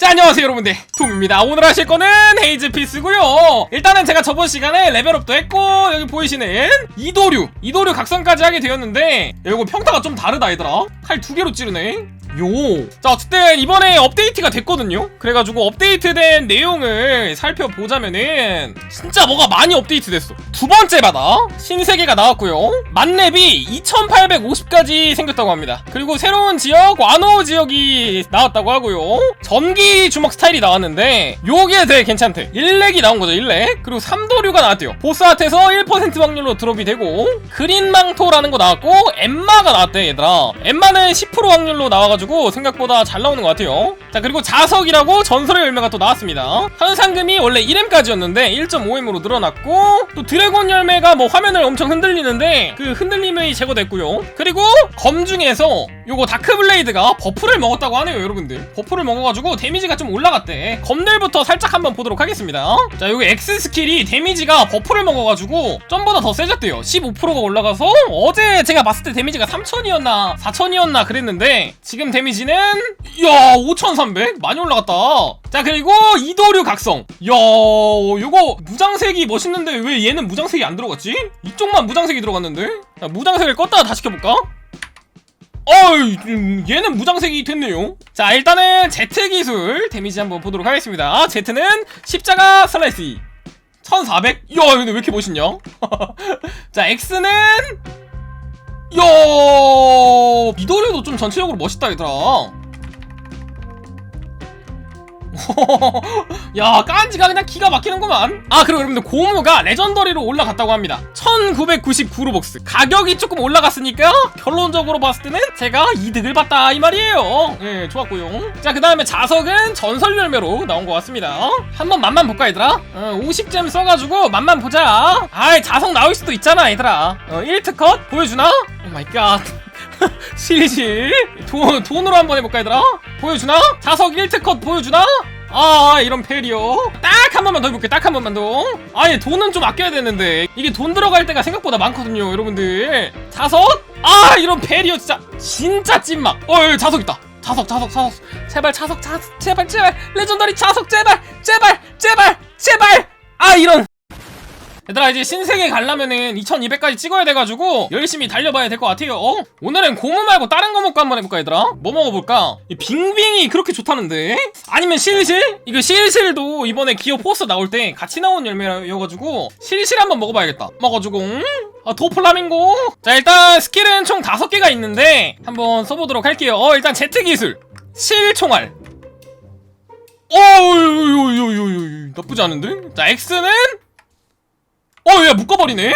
자 안녕하세요 여러분들. 톰입니다. 오늘 하실 거는 헤이즈 피스고요. 일단은 제가 저번 시간에 레벨업도 했고 여기 보이시는 이도류 이도류 각성까지 하게 되었는데 야, 이거 평타가 좀 다르다 얘들아. 칼 두 개로 찌르네 요. 자, 어쨌든 이번에 업데이트가 됐거든요. 그래가지고 업데이트된 내용을 살펴보자면은 진짜 뭐가 많이 업데이트 됐어. 두 번째 바다 신세계가 나왔고요. 만렙이 2,850까지 생겼다고 합니다. 그리고 새로운 지역 와노 지역이 나왔다고 하고요. 전기 주먹 스타일이 나왔는데 요게 되게 괜찮대. 1렉이 나온 거죠, 1렉. 그리고 3도류가 나왔대요. 보스 아트에서 1% 확률로 드롭이 되고 그린 망토라는 거 나왔고 엠마가 나왔대, 얘들아. 엠마는 10% 확률로 나와가지고 생각보다 잘 나오는 것 같아요. 자, 그리고 자석이라고 전설의 열매가 또 나왔습니다. 현상금이 원래 1M까지였는데 1.5M으로 늘어났고 또 드래곤 열매가 뭐 화면을 엄청 흔들리는데 그 흔들림이 제거됐고요. 그리고 검 중에서 요거 다크블레이드가 버프를 먹었다고 하네요, 여러분들. 버프를 먹어가지고 데미지가 좀 올라갔대. 검들부터 살짝 한번 보도록 하겠습니다. 자, 여기 X 스킬이 데미지가 버프를 먹어가지고 점보다 더 세졌대요. 15%가 올라가서 어제 제가 봤을 때 데미지가 3000이었나 4000이었나 그랬는데 지금 데미지는 야 5300 많이 올라갔다. 자 그리고 이도류 각성. 야 요거 무장색이 멋있는데 왜 얘는 무장색이 안 들어갔지? 이쪽만 무장색이 들어갔는데? 자, 무장색을 껐다가 다시 켜볼까? 어이 음, 얘는 무장색이 됐네요 자 일단은 Z 기술 데미지 한번 보도록 하겠습니다 Z는 십자가 슬라이스 1400? 야 근데 왜 이렇게 멋있냐 자 X는 야 미도리도 좀 전체적으로 멋있다 얘들아. 야 깐지가 그냥 기가 막히는구만. 아 그리고 여러분들 고무가 레전더리로 올라갔다고 합니다. 1999로벅스. 가격이 조금 올라갔으니까 결론적으로 봤을 때는 제가 이득을 봤다 이 말이에요. 예 좋았고요. 자 그 다음에 자석은 전설 열매로 나온 것 같습니다. 한번 맛만 볼까 얘들아? 어, 50잼 써가지고 맛만 보자. 아이 자석 나올 수도 있잖아 얘들아. 어, 1특컷 보여주나? 오마이 갓 실실. 돈, 돈으로 한번 해볼까 얘들아? 보여주나? 자석 1특컷 보여주나? 아 이런 페리오 딱한 번만 더 해볼게 딱 한 번만 더. 아니 돈은 좀 아껴야 되는데. 이게 돈 들어갈 때가 생각보다 많거든요 여러분들. 자석? 아 이런 페리오 진짜. 진짜 찐막. 어 여기 자석 있다. 자석 자석 자석. 제발 자석 자석 제발 제발. 레전더리 자석 제발 제발 제발 제발. 아 이런 얘들아 이제 신세계 가려면은 2200까지 찍어야 돼가지고 열심히 달려봐야 될 것 같아요 어? 오늘은 고무 말고 다른 거 먹고 한번 해볼까 얘들아? 뭐 먹어볼까? 이 빙빙이 그렇게 좋다는데? 아니면 실실? 이거 실실도 이번에 기어 포스 나올 때 같이 나온 열매여가지고 실실 한번 먹어봐야겠다 먹어주고 음? 아 도플라밍고 자 일단 스킬은 총 5개가 있는데 한번 써보도록 할게요 어 일단 Z 기술 실총알 어유유유유유 나쁘지 않은데? 자 X는 어, 야, 묶어버리네?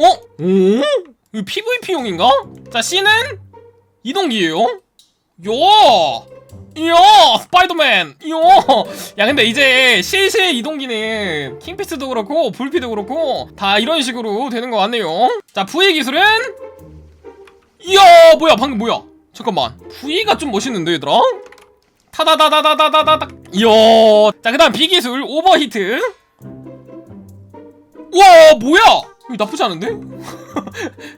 어? 오? 이거 PVP용인가? 자, C는 이동기예요 요! 이야! 스파이더맨! 이야! 야, 근데 이제 실실 이동기는 킹피스도 그렇고, 불피도 그렇고, 다 이런 식으로 되는 것 같네요. 자, V 기술은? 이야! 뭐야, 방금 뭐야? 잠깐만. V가 좀 멋있는데, 얘들아? 타다다다다다다다. 이야! 자, 그 다음 B 기술, 오버히트. 우와 뭐야 이거 나쁘지 않은데?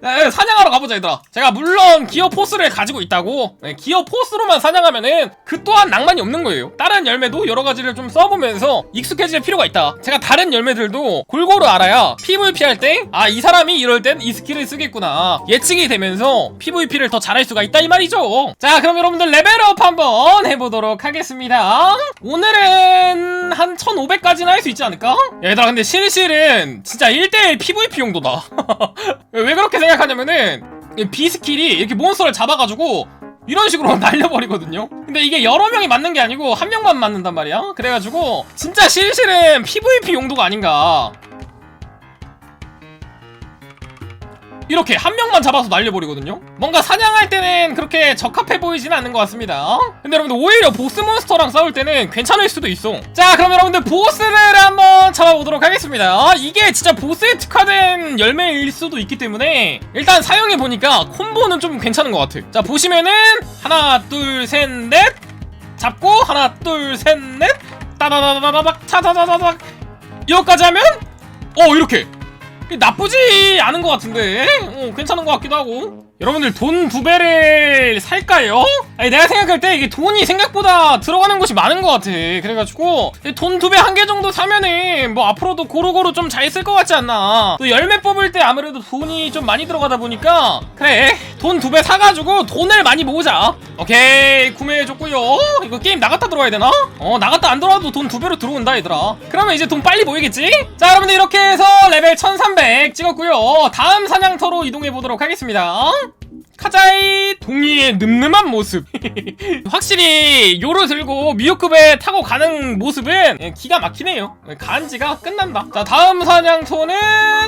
야, 사냥하러 가보자 얘들아. 제가 물론 기어 포스를 가지고 있다고. 네, 기어 포스로만 사냥하면은 그 또한 낭만이 없는 거예요. 다른 열매도 여러 가지를 좀 써보면서 익숙해질 필요가 있다. 제가 다른 열매들도 골고루 알아야 PVP 할 때 아 이 사람이 이럴 땐 이 스킬을 쓰겠구나. 예측이 되면서 PVP를 더 잘할 수가 있다 이 말이죠. 자 그럼 여러분들 레벨업 한번 해보도록 하겠습니다. 오늘은 한 1500까지는 할 수 있지 않을까? 야, 얘들아 근데 실실은 진짜 1대1 PVP 용도다 왜 그렇게 생각하냐면은 이 B 스킬이 이렇게 몬스터를 잡아가지고 이런 식으로 날려버리거든요. 근데 이게 여러 명이 맞는 게 아니고 한 명만 맞는단 말이야. 그래가지고 진짜 실실은 PVP 용도가 아닌가 이렇게 한 명만 잡아서 날려버리거든요? 뭔가 사냥할 때는 그렇게 적합해 보이지는 않는 것 같습니다. 근데 여러분들 오히려 보스 몬스터랑 싸울 때는 괜찮을 수도 있어. 자 그럼 여러분들 보스를 한번 잡아보도록 하겠습니다. 이게 진짜 보스에 특화된 열매일 수도 있기 때문에 일단 사용해보니까 콤보는 좀 괜찮은 것 같아 자 보시면은 하나 둘 셋 넷. 잡고 하나 둘 셋 넷. 따다다다다닥 차다다다닥. 이거까지 하면 어 이렇게 나쁘지 않은 것 같은데. 어, 괜찮은 것 같기도 하고. 여러분들 돈 두 배를 살까요? 아니 내가 생각할 때 이게 돈이 생각보다 들어가는 곳이 많은 것 같아. 그래가지고 돈 두 배 한 개 정도 사면은 뭐 앞으로도 고루고루 좀 잘 쓸 것 같지 않나. 또 열매 뽑을 때 아무래도 돈이 좀 많이 들어가다 보니까 그래 돈 두 배 사가지고 돈을 많이 모으자 오케이 구매해줬고요 이거 게임 나갔다 들어와야 되나? 어 나갔다 안 들어와도 돈 두 배로 들어온다 얘들아 그러면 이제 돈 빨리 모이겠지? 자 여러분들 이렇게 해서 레벨 1300 찍었고요 다음 사냥터로 이동해 보도록 하겠습니다 카자이 동이의 늠름한 모습. 확실히 요로 들고 미호급에 타고 가는 모습은 예, 기가 막히네요. 간지가 끝난다. 자 다음 사냥터는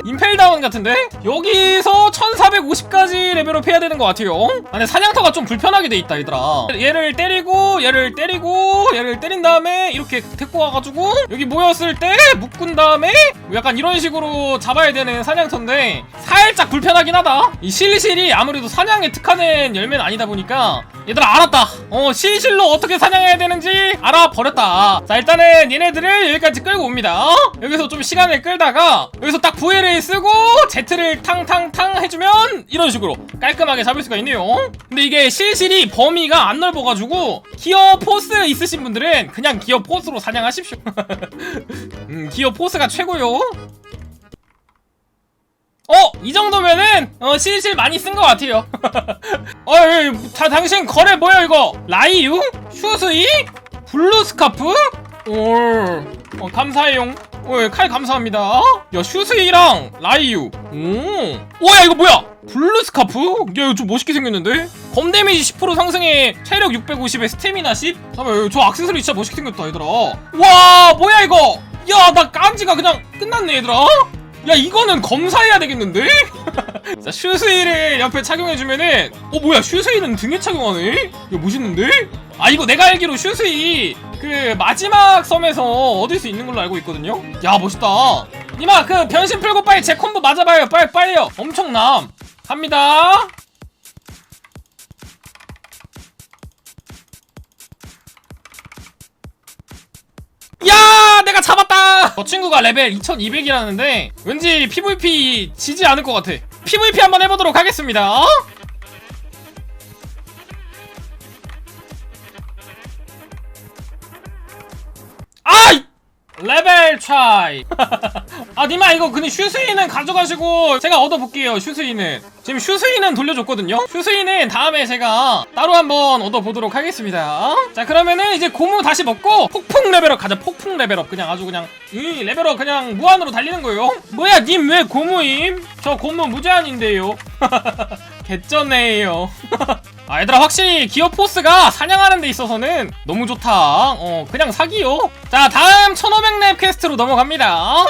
임펠다운 같은데? 여기서 1450까지 레벨업 해야 되는 것 같아요. 아, 근데 사냥터가 좀 불편하게 돼 있다 얘들아. 얘를 때리고 얘를 때리고 얘를 때린 다음에 이렇게 데리고 와가지고 여기 모였을 때 묶은 다음에 약간 이런 식으로 잡아야 되는 사냥터인데 살짝 불편하긴 하다. 이 실실이 아무래도 사냥 에 특화된 열매는 아니다 보니까 얘들아 알았다. 어 실실로 어떻게 사냥해야 되는지 알아버렸다. 자 일단은 얘네들을 여기까지 끌고 옵니다. 여기서 좀 시간을 끌다가 여기서 딱 VL을 쓰고 Z를 탕탕탕 해주면 이런 식으로 깔끔하게 잡을 수가 있네요. 근데 이게 실실이 범위가 안 넓어가지고 기어 포스 있으신 분들은 그냥 기어 포스로 사냥하십시오. 음, 기어 포스가 최고요 어! 이 정도면은 어 실실 많이 쓴 것 같아요 어, 예, 다 당신 거래 뭐야 이거 라이유? 슈스이? 블루 스카프? 오, 어, 감사해용 어, 예, 칼 감사합니다 야 슈스이랑 라이유 오, 오야 이거 뭐야 블루 스카프? 야 이거 좀 멋있게 생겼는데? 검 데미지 10% 상승에 체력 650에 스태미나 10? 잠깐만 저 액세서리 진짜 멋있게 생겼다 얘들아 와 뭐야 이거 야나 깜지가 그냥 끝났네 얘들아 야 이거는 검사해야 되겠는데? 자 슈스이를 옆에 착용해주면은 어 뭐야 슈스이는 등에 착용하네? 이거 멋있는데? 아 이거 내가 알기로 슈스이 그 마지막 섬에서 얻을 수 있는 걸로 알고 있거든요? 야 멋있다 니마 그 변신 풀고 빨리 제 콤보 맞아봐요 빨리 빨리요 엄청남 갑니다 야 내가 잡았다! 저 친구가 레벨 2200이라는데 왠지 PVP 지지 않을 것 같아. PVP 한번 해보도록 하겠습니다. 아이! 레벨 차이 아 니마 이거 근데 슈스이는 가져가시고 제가 얻어볼게요 슈스이는. 지금 슈스이는 돌려줬거든요? 슈스이는 다음에 제가 따로 한번 얻어보도록 하겠습니다. 자 그러면은 이제 고무 다시 먹고 폭풍 레벨업 가자. 폭풍 레벨업. 그냥 아주 그냥 이 레벨업 그냥 무한으로 달리는 거예요. 뭐야 님 왜 고무임? 저 고무 무제한인데요. 개쩌네요. 아 얘들아 확실히 기어 포스가 사냥하는 데 있어서는 너무 좋다. 어 그냥 사기요. 자 다음 1500렙 퀘스트로 넘어갑니다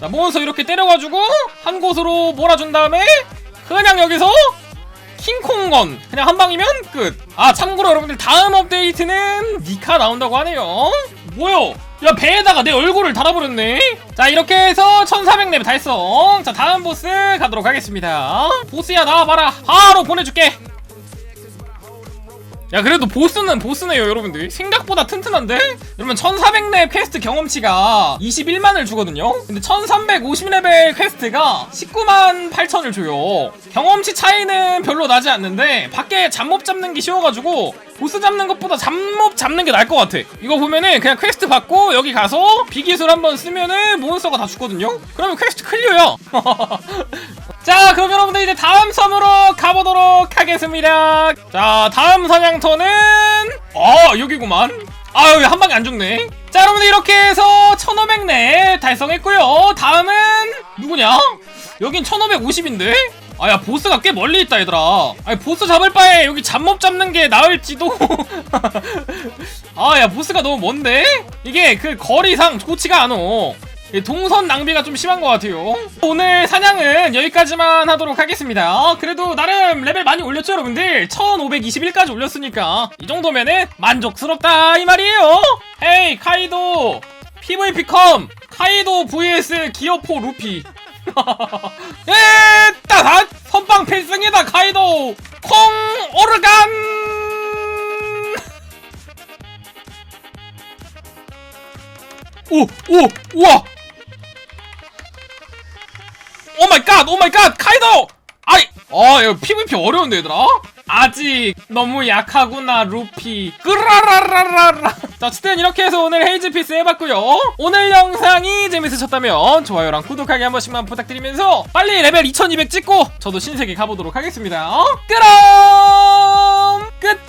자 몬스터 이렇게 때려가지고 한 곳으로 몰아준 다음에 그냥 여기서 킹콩건 그냥 한 방이면 끝 아 참고로 여러분들 다음 업데이트는 니카 나온다고 하네요. 뭐요? 야 배에다가 내 얼굴을 달아버렸네. 자 이렇게 해서 1400렙 달성. 자 다음 보스 가도록 하겠습니다. 보스야 나와봐라. 바로 보내줄게 야 그래도 보스는 보스네요 여러분들. 생각보다 튼튼한데? 여러분 1400렙 퀘스트 경험치가 21만을 주거든요? 근데 1350레벨 퀘스트가 19만 8천을 줘요 경험치 차이는 별로 나지 않는데 밖에 잡몹 잡는 게 쉬워가지고 보스 잡는 것보다 잡몹 잡는 게 나을 것 같아. 이거 보면은 그냥 퀘스트 받고 여기 가서 비기술 한번 쓰면은 몬스터가 다 죽거든요? 그러면 퀘스트 클리어야 자 그럼 여러분들 이제 다음 섬으로 가보도록 하겠습니다. 자 다음 사냥터는 어 여기구만. 아 여기 한 방에 안 죽네. 자 여러분들 이렇게 해서 1500렙 달성했고요. 다음은 누구냐? 여긴 1550인데 아야 보스가 꽤 멀리 있다 얘들아. 아니 보스 잡을 바에 여기 잡몹 잡는 게 나을지도. 아야 보스가 너무 먼데? 이게 그 거리상 좋지가 않어 이 동선 낭비가 좀 심한 것 같아요. 오늘 사냥은 여기까지만 하도록 하겠습니다. 그래도 나름 레벨 많이 올렸죠 여러분들? 1521까지 올렸으니까 이 정도면은 만족스럽다 이 말이에요. 헤이 카이도. PVP 컴. 카이도 vs 기어포 루피. 에 따단 선빵 필승이다 카이도 콩 오르간 오, 오, 우와! 오 마이 갓, 오 마이 갓, 카이도! 아이, 아 이거 PVP 어려운데 얘들아 아직 너무 약하구나 루피. 끄라라라라라. 자 어쨌든 이렇게 해서 오늘 헤이즈피스 해봤고요. 오늘 영상이 재밌으셨다면 좋아요랑 구독하기 한 번씩만 부탁드리면서 빨리 레벨 2200 찍고 저도 신세계 가보도록 하겠습니다. 그럼 끝